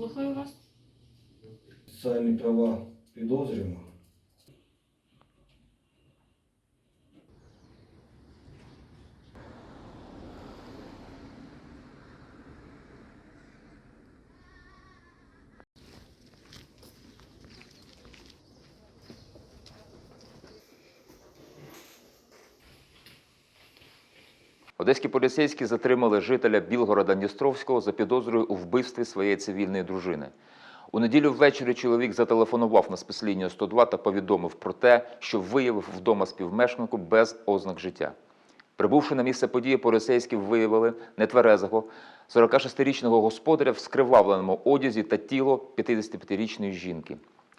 Слухаю вас. Соціальні права підозрюваного. Одеські поліцейські затримали жителя Білгорода Дністровського за підозрою у вбивстві своєї цивільної дружини. У неділю ввечері чоловік зателефонував на спецлінію 102 та повідомив про те, що виявив вдома співмешканку без ознак життя. Прибувши на місце події, поліцейські виявили нетверезого 46-річного господаря в скривавленому одязі та тіло 55-річної жінки.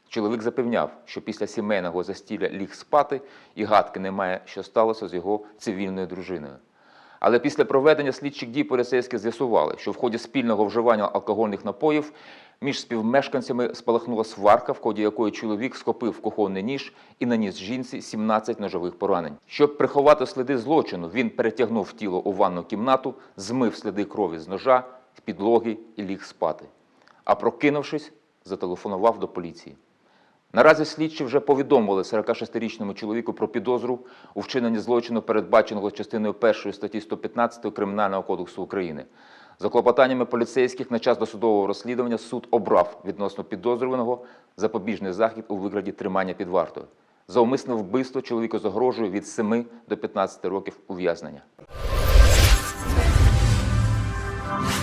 Чоловік запевняв, що після сімейного застілля ліг спати і гадки немає, що сталося з його цивільною дружиною. Але після проведення слідчих дій поліцейські з'ясували, що в ході спільного вживання алкогольних напоїв між співмешканцями спалахнула сварка, в ході якої чоловік схопив кухонний ніж і наніс жінці 17 ножових поранень. Щоб приховати сліди злочину, він перетягнув тіло у ванну кімнату, змив сліди крові з ножа, з підлоги і ліг спати. А прокинувшись, зателефонував до поліції. Наразі слідчі вже повідомили 46-річному чоловіку про підозру у вчиненні злочину, передбаченого частиною 1 статті 115 Кримінального кодексу України. За клопотаннями поліцейських на час досудового розслідування суд обрав відносно підозрюваного запобіжний захід у вигляді тримання під вартою. За умисне вбивство чоловіку загрожує від 7 до 15 років ув'язнення.